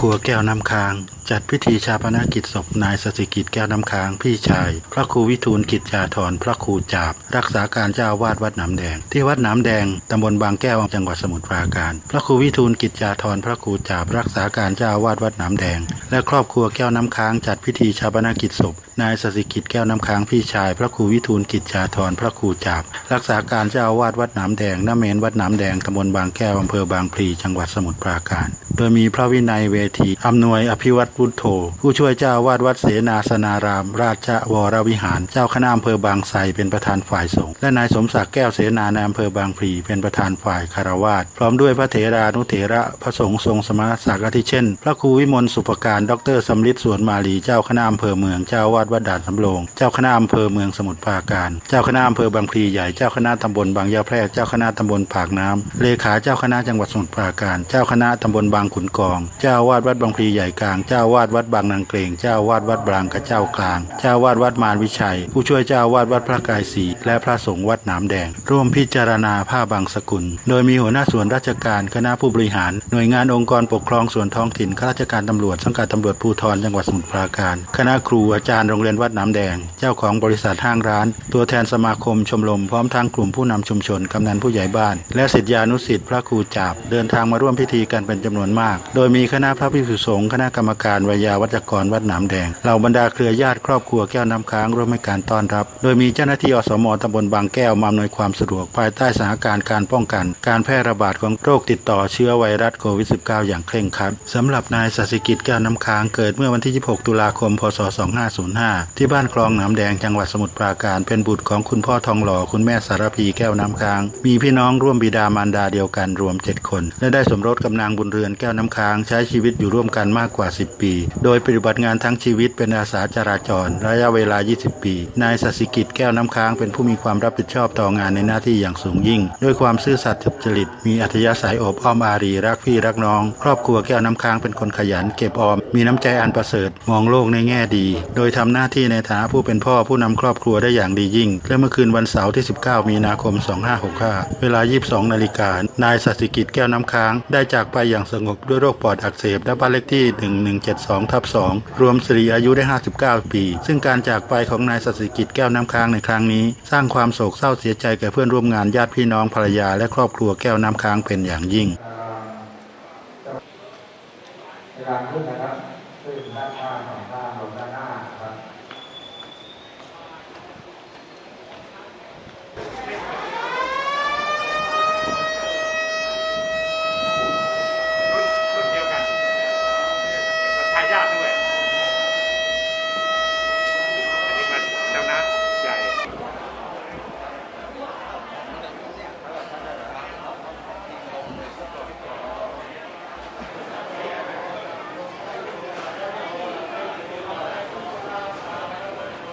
ครอบครัวแก้วน้ำค้าง จัดพิธีชาปนกิจศพนายสสิกิจแก้วน้ำค้าง พี่ชาย พระครูวิทูลกิจยาธรพระครูจาบ รักษาการเจ้าวาดวัดหน้ำแดง ที่วัดหน้ำแดงตำบลบางแก้วจังหวัดสมุทรปราการ พระครูวิทูลกิจยาธรพระครูจาบ รักษาการเจ้าวาดวัดหน้ำแดง และครอบครัวแก้วน้ำค้าง จัดพิธีชาปนกิจศพนายสสิกิจแก้วน้ำค้างพี่ชาย พระครูวิทูลกิจจาธรพระครูจาบ รักษาการเจ้าวาสวัดหน้ำแดงน้าเมนวัดหน้ำแดงตำบลบางแก้วอำเภอบางพลีจังหวัดสมุทรปราการ โดยมีพระวินัยเวทีอำนวยอภิวัตพุทโธ ผู้ช่วยเจ้าวาสวัดเสนาสนาราม ราชวรวิหาร เจ้าคณะอำเภอบางไทรเป็นประธานฝ่ายสงฆ์และนายสมศักดิ์แก้วเสนาในอำเภอบางพลีเป็นประธานฝ่ายคารวาสพร้อมด้วยพระเถรานุเถระพระสงฆ์ทรงสมณศักดิ์อาทิเช่น พระครูวิมลสุภการดรสำลิดสวนมาลีเจ้าคณะอำเภอเมืองเจ้าวาสวัดด่านสำโรงเจ้าคณะอำเภอเมืองสมุทรปราการ เจ้าคณะอำเภอบางพลีใหญ่เจ้าคณะตำบลบางยาแพรกเจ้าคณะตำบลปากน้ำเลขาเจ้าคณะจังหวัดสมุทรปราการ เจ้าคณะตำบลบางขุนกอง เจ้าวาดวัดบางพลีใหญ่กลาง เจ้าวาดวัดบางนางเกรงเจ้าวาดวัดบางกระเจ้ากลาง เจ้าวาดวัดมารวิชัย ผู้ช่วยเจ้าวาดวัดพระกายศรีและพระสงฆ์วัดหน้ำแดง ร่วมพิจารณาผ้าบางสกุล โดยมีหัวหน้าส่วนราชการคณะผู้บริหาร หน่วยงานองค์กรปกครองส่วนท้องถิ่นข้าราชการตำรวจสังกัดตำรวจภูธรจังหวัดสมุทรปราการ คณะครูอาจารย์โรงเรียนวัดหน้ำแดง เจ้าของบริษัทห้างร้าน ตัวแทนสมาคมชมรมพร้อมทางกลุ่มผู้นำชุมชนกำนันผู้ใหญ่บ้าน และศิษยานุศิษย์พระครูจาบเดินทางมาร่วมพิธีกันเป็นจำนวนมากโดยมีคณะพระภิกษุสงฆ์คณะกรรมการวิยาวัจกรวัดหนามแดงเหล่าบรรดาเครือญาติครอบครัวแก้วน้ำค้างร่วมให้การต้อนรับ โดยมีเจ้าหน้าที่อสมตำบลบางแก้วมาอำนวยความสะดวกภายใต้สถานการณ์การป้องกัน การแพร่ระบาดของโรคติดต่อเชื้อไวรัสโควิด -19 อย่างเคร่งครัดสำหรับนายสัสิกิจแก้วน้ำค้างเกิดเมื่อวันที่ 26 ตุลาคม พศ 2505 ที่บ้านคลองหนามแดงจังหวัดสมุทรปราการเป็นบุตรของคุณพ่อทองหล่อคุณแม่สารพีแก้วน้ำค้าง มีพี่น้องร่วมบิดามารดาเดียวกันรวม 7 คน และได้สมรสกับนางบุญเรือนแก้ววน้ำค้างใช้ชีวิตอยู่ร่วมกันมากกว่า 10 ปี โดยปฏิบัติงานทั้งชีวิตเป็นอาสาจราจร ระยะเวลา 20 ปี นายสัสิกิจแก้วน้ำค้างเป็นผู้มีความรับผิดชอบต่องานในหน้าที่อย่างสูงยิ่ง ด้วยความซื่อสัตย์สุจริต มีอัธยาศัยอบอ้อมอารีรักพี่รักน้อง ครอบครัวแก้วน้ำค้างเป็นคนขยันเก็บออม มีน้ำใจอันประเสริฐ มองโลกในแง่ดี โดยทำหน้าที่ในฐานะผู้เป็นพ่อผู้นำครอบครัวได้อย่างดียิ่ง และเมื่อคืนวันเสาร์ที่ 19 มีนาคม 2565 เวลา 22 นาฬิกานายสัสิกิจแก้วน้ำค้างได้จากไปอย่างสงบด้วยโรคปอดอักเสบและบ้านเลขที่ 1172ทับ2รวมสิริอายุได้ 59 ปี ซึ่งการจากไปของนายสัสิกิจแก้วน้ำค้างในครั้งนี้ สร้างความโศกเศร้าเสียใจแก่เพื่อนร่วมงานญาติพี่น้องภรรยาและครอบครัวแก้วน้ำค้างเป็นอย่างยิ่งการขึ้นนะครับขึ้นด้านข้างสองข้างลงด้านหน้าครับ รุ่นรุ่นเดียวกันมันทายาทด้วย อันนี้มันเจ้านะใหญ่ ถ้าใครออกกล้องก็ขอไปด้วยนะครับเพราะว่าประกาศเองเลย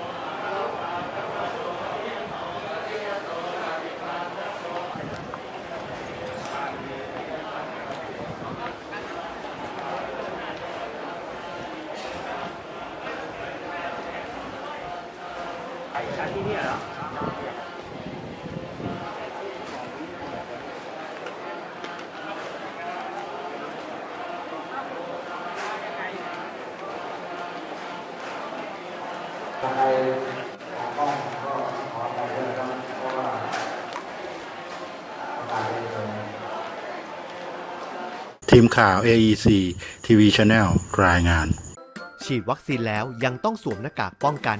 ทีมข่าว AEC TV Channel รายงาน ฉีดวัคซีนแล้วยังต้องสวมหน้ากากป้องกัน